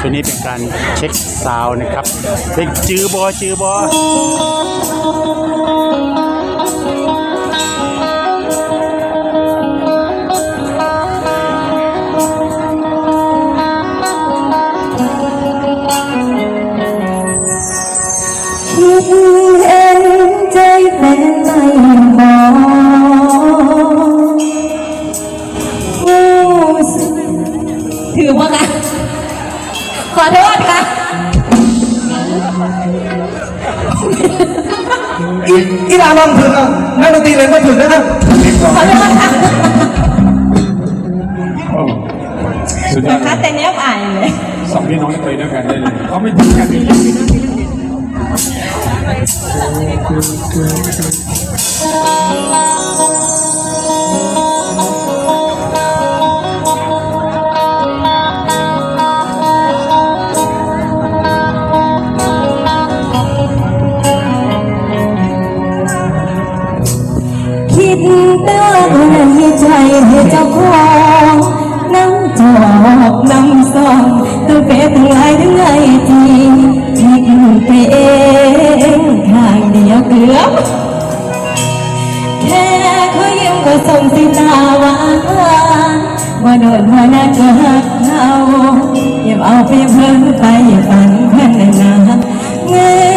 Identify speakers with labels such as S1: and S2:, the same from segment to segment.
S1: ช่วงนี้เป็นการเช็คซาวนะครับเช็คจือบอจือบอ
S2: ลาลองถึงอะนักดนตรีเลยไม่ถึงนะครับ
S3: ขอโทษค่ะ
S4: สุดยอ
S3: แต่
S4: ด
S3: คัดแต่เนี้ยอายเลย
S4: สองพี่น้องไปด้วยกันได้เลยเขาไม่ทิ้งกันจริง
S3: คิดได้ในใจให้เจ้าของน้ำจอกน้ำซองตัวเป๊ะทั้งหลายทั้งไงจริงผิดไปเองข้างเดียวเกือบแค่เขายิ้มก็ส่งสิตาหวานว่าโดนว่าน่าจะหักเขาอย่าเอาไปเพิ่มไปอย่าฝันเพื่อนนะนเงิ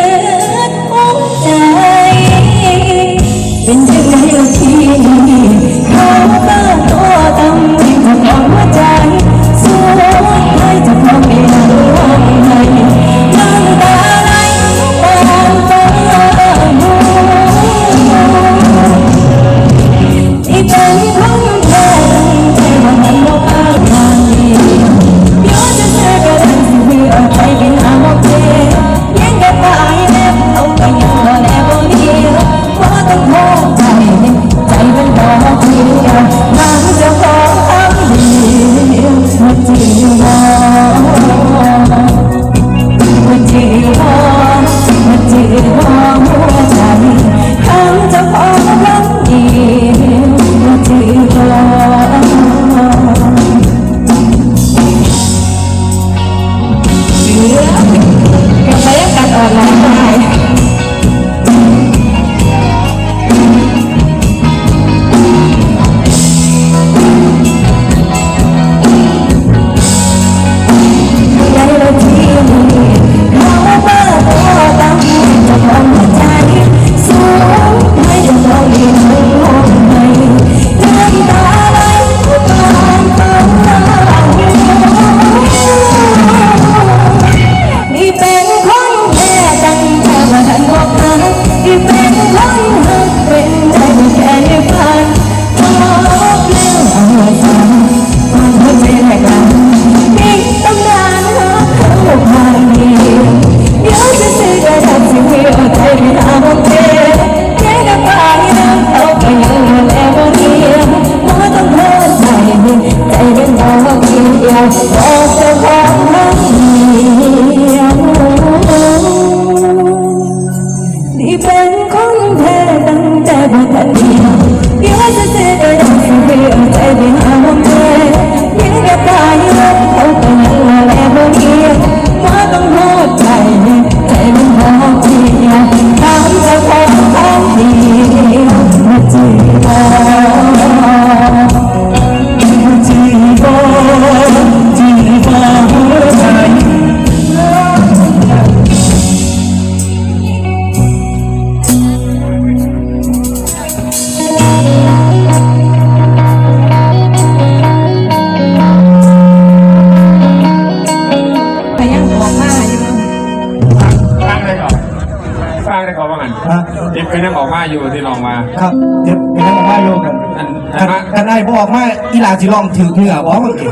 S4: เด็กไปนั่งออกมาอยู่ที่ลองมา
S2: ครับเดี๋ยวไปนั่งมาโยกัน
S4: อัน
S2: กั
S4: อั
S2: น
S4: นมา
S2: กันได้บอกมาอีหลาสิลองถือเหงื่อบอกว่าเก่ง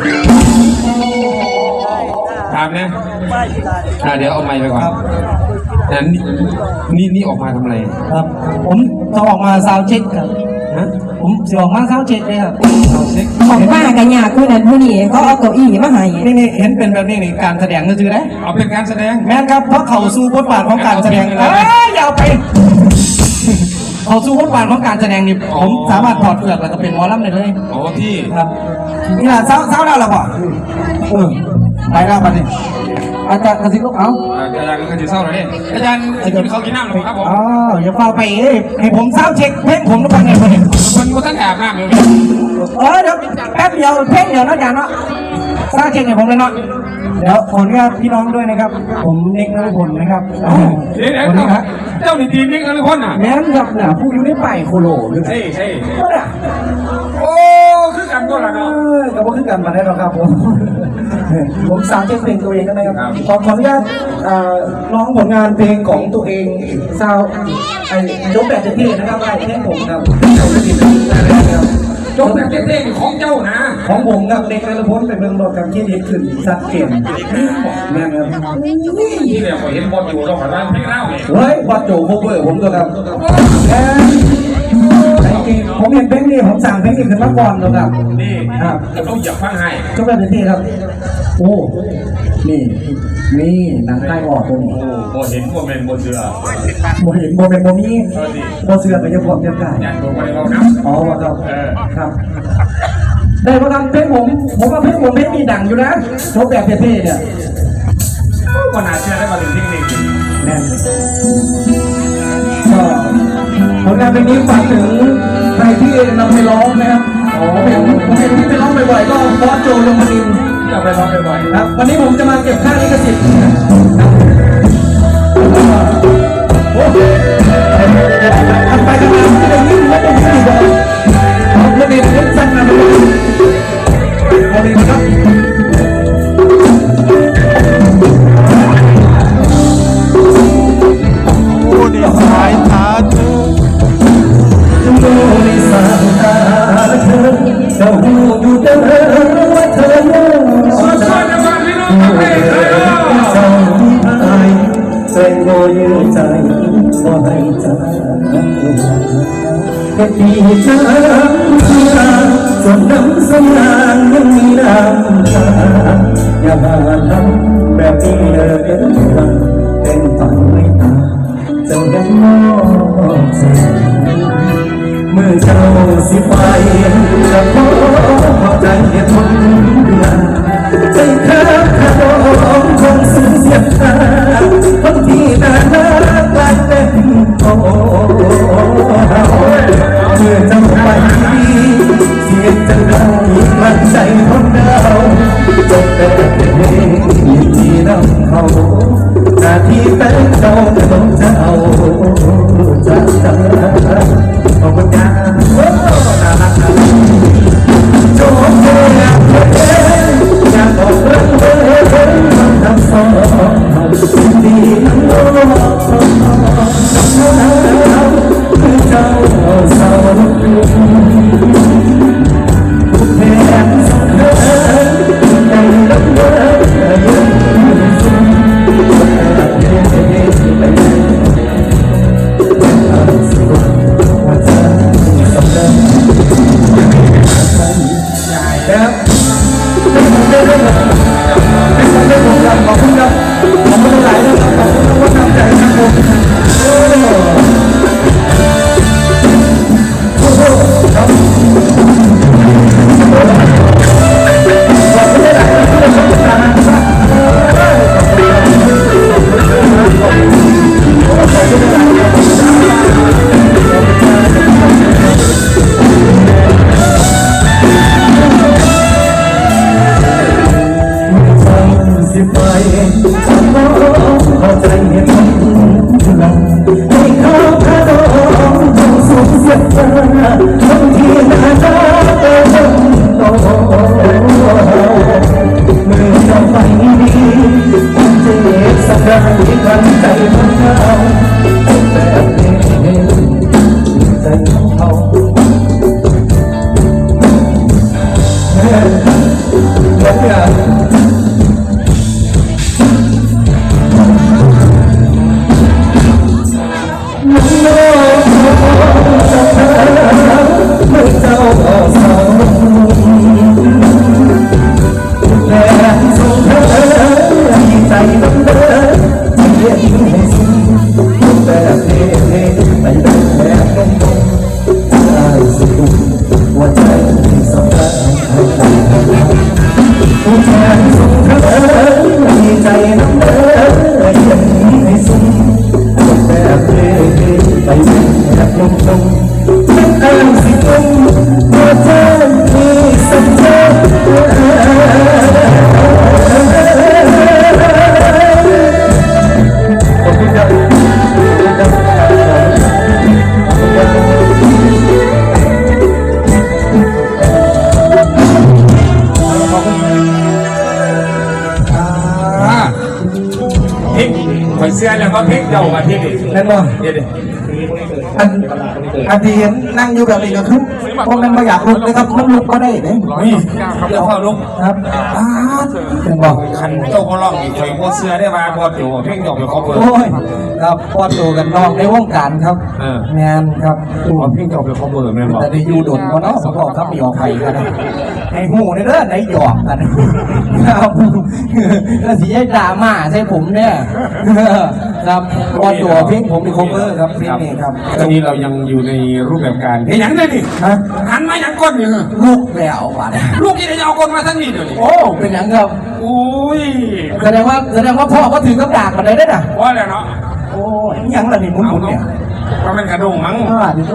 S4: ถามเนี่ยอะเดี๋ยวเอาไมค์ไปก่อน
S2: ครับ
S4: นั้นนี่นี่ออกมาทำอะไร
S2: ครับ ผมจะออกมาซาวด์เช็คครับ
S4: ฮะ
S2: ผมจะออกมาซาวด์เช็คเลยครับ
S4: เอาเช็ค
S3: ของป้ากันยากคนนั้นผู้นี้เขาเอาเก้าอี้มาให้
S2: นี่นี่เห็นเป็นแบบนี้นี่การแสดงก็คือได้
S4: เอาเป็นการแสดง
S2: แม่นครับเพราะเขาสู้บทบาทของการแสดง
S4: เอา
S2: เอ้
S4: ไปเลย
S2: ยอย่าเอาไป เขาสู้บทบาทของการแสดงนี่
S4: อ๋อ
S2: ผมสามารถถอดเปลือกแล้วก็เป็นหมอลำได้เลย
S4: โอ้ที่
S2: ครับนี่ล่ะเศร้าเศร้าแล้วหรอเปล่าเออไปแล้วมาดิอาจารย์กระซิบลูกเอา
S4: อาจารย์ก็จะเศร้าเลยอาจารย์จะกินข้าวกินน้ำหรือครับผม
S2: อ๋ออย่าเฝ้าไปเอ้ยให้ผมเศร้าเช็คเพลงผมแล้วกันไงเนี่ย
S4: คนก็ท่านแอบน้ำอยู่
S2: เออเดี๋ยวแป๊บเดียวเพลงเดียวนะอาจารย์เนาะเศร้าเช็คให้ผมเลยเนาะเดี๋ยวขออนุญาตพี่น้องด้วยนะครับ ผมเน็กนรพลนะครับ
S4: เดี๋ยว
S2: คนนี้ครับ
S4: เจ้าหนีทีมนี่กันทุกคนอะ
S2: แม่นครับน่ะผู้อยู่ในป่ายโคโลหรือ
S4: ใช่ใช่
S2: เนี่ย
S4: โอ้คือกันตัวละ
S2: เอ
S4: เนาะ
S2: อก็บ่ขึ้นกันมาได้หรอกครับผม ผมสามเช็คเพลงตัวเองกันนะครับ ขอขออนุญาตเอ่อร้องผลงานเพลงของตัวเองซาวไอ้ยกแบบเท่ๆนะครับไอ้เพลงผมครับ เอาไปติดนะครับ
S4: จบแบบเท่ๆของเจ้านะ
S2: ของผมครับเด็กนรพลเป็นเมืองโดดกับที่ดีขึ้นสัดเกมแม่นครับ
S4: ที่เรียกว่าเห็นบอลอยู่เราขอร้านเพลงเล่าเลย
S2: เฮ้ยวัดโจโคเวอร์ผมตัวครับแม่นไอ้จริง ผมเห็นเพลงนี้ผมสั่งเพลงนี้ขึ้นมาก่อนเลยครับ
S4: นี่
S2: ครับ
S4: ต้องหยับฟังให้
S2: ยกแบบเท่ๆครับ โอ้ นี่นี่หนังใต้ออกตัวนี้
S4: โอ้โหเห็นพวกเป็นบนเรือ
S2: โมเห็นโมเป็นโมมีโมเสือไปจะพร้อมจะได้
S4: อยากดูไปเรานะ
S2: อ๋อว่าครับ
S4: เออ
S2: ครับได้ประกันเพลงผมผมว่าเพลงผมเพลงมีดังอยู่นะชกแบบเท่ๆเนี่ย
S4: ก็น่าเชื่อได้มาถึงที่นี่
S2: แน่นก็ผลงานเพลงนี้ฝากถึงใครที่นำไป ร้องนะครับผมเห็นผมเห็นที่ไปร้องบ่อยๆก็บอสโจลงมาดิน
S4: ก็ไปร้องบ่อย
S2: ครับ วันนี้ผมจะมาเก็บค่าลิขสิทธิ์โอ้ทำไปทำมาไม่ได้ยิ่งไม่ได้ยิ่งอีกเลยเอาเรื่อนเรื่องสั้นนะมันเอาดีนะครับ แค่ปีน้ำสุราจนน้ำสำราญยังมีน้ำตาอย่ามาทำแบบนี้เลยเป็นฝันไม่ตาเจ้ายังมองใจเมื่อเจ้าสิไปจะขอขอบใจเหตุผลใจข้าข้าดองคง หัวใจสำคัญหัวใจสำคัญมีใจน้ำเด้ออย่างนี้ให้สุแบบเรื่อยไปแบบลงตรงไม่ตองสิตรงหัวใจมี เดา
S4: มาที่นี่
S2: แม่นบ่
S4: เดี๋ยวดิ
S2: อันอันที่เห็นนั่งอยู่แบบนี้ก็คือ พวกนั้นไม่อยากลุกนะครับมันลุกก็ได้เนี่ย
S4: นี่เดี๋ยวเข้าลุก
S2: ครับอ้าดเป็นบอก
S4: คันโตก็ร้องอีกคอยโคเสื้อได้มาพอจู่เพ่งดอกไปเขาเปิด
S2: โอ้ยครับพอตัวกันนอกในวงการครับ
S4: เออ
S2: แมนครับ
S4: พอเพ่งดอกไปเขาเปิดแม่บอก
S2: แต่ได้อยู่ดนก็เนาะสมบอกครับมีออกไปกันนะให้หูในเด้อในหยอกกันครับแล้วสีให้ดราม่าใช่ผมเนี่ยครับพอตัวเพลงผมมีโคเวอร์ครับเพลงนี้ครับ
S4: ตอนนี้เรายังอยู่ในรูปแบบการเห็นยังได้ดิ
S2: ฮะ
S4: หันมาอย่างก้นอยู่
S2: ลูกแล้วว่ะ
S4: ลูกยังจะเอาก้นมาทั้งนี้เดี๋ยวนี้
S2: โอ้เป็นอย่างครับ
S4: โอ้ย
S2: แสดงว่าแสดงว่าพ่อก็ถึงกับดากมาได้ด้วยนะ
S4: ว่าแล้วเนาะ
S2: โอ้ยยังละนี่มุนมุนเนี่ย
S4: ก็เป็นกระดงมั้ง
S2: อ่าดิโต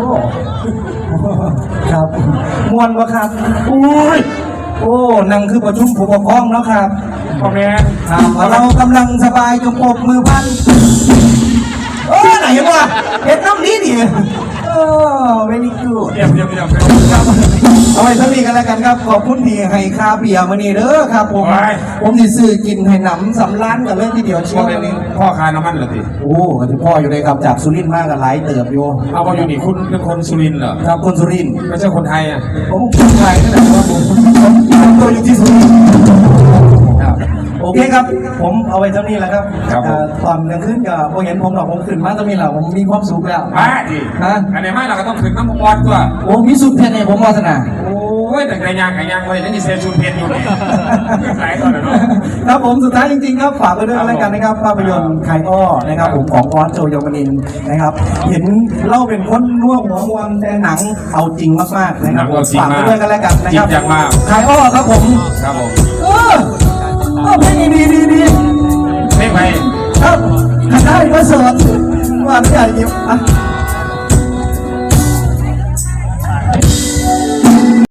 S2: ครับมวนวะครับโอ้ยโอ้นั่งคือประชุมผู้ปกครองเนาะครับ
S4: พ่อแม่
S2: ครับเรากำลังสบายจงปรบมือพันเออไหนวะเห็นน้ำนี้ดิ เออเวนิกู
S4: เยี่ยมเยี่ยมเยี่ยม
S2: ครับเอาไว้เท่านี้กันแล้วกันครับ ขอบคุณที่ให้คาเบียร์มานี่เด้อครับผม ผมสิซื้อกินให้หนำสำล้านกันเลยทีเดียวเชี
S4: พ่
S2: ย
S4: อ
S2: ว
S4: เป็น
S2: นี้
S4: พ่อคาน้ำมันเหรอที
S2: โอ้กันที่พ่ออยู่เลยครับจากสุรินทร์มากกันหลายเติบอยู่
S4: เอาว่าอยู่นี่คุณเป็นคนสุรินทร์เหรอ
S2: ครับคนสุรินทร์
S4: ไม่ใช่คนไทยอะ
S2: ผมคนไทยนี่แหละครับผมผมตัวอยู่ที่สุรินทร์ครับ โอเคครับ ผมเอาไว้เท่านี้แหละครับเอ่อตอนกลางคืนกับพอเห็นผมหรอกผมขึ้นมาตรงนี้แหละผมมีความสุขแล้ว
S4: มาดิ
S2: ฮะ
S4: อันนี้ไม่เราก็ต้องถึงน้ำปอดตัว
S2: โอ้มีสุดแค่ไหนผมวาสนา
S4: โอ้ยแต่กระยางกระยางไว้แล้วนี่เซลชูเพนอยู่นี่หลายคนเลยเนาะ
S2: ครับผมสุดท้ายจริงๆครับฝากไปด้วยแล้วกันนะครับภาพยนตร์ไคอ้อนะครับผมของออสโจยมนินทร์นะครับ เห็นเล่าเป็นคนร่วมหัวมวลแต่หนังเอาจริงมากๆนะค
S4: หนั
S2: รับ
S4: งเอาจริง
S2: ฝาก
S4: มา
S2: ไป
S4: ก
S2: ด้วยกันแล้วกันนะ
S4: จริ
S2: ค
S4: ง
S2: รับ
S4: จังมาก
S2: ไคอ้อครับผม
S4: ครับผม
S2: เออ เออเพลงดีดีดี
S4: ไม่ไป
S2: ครับขันได้ก็สิร์ฟว่าไม่ได้ยิบอะ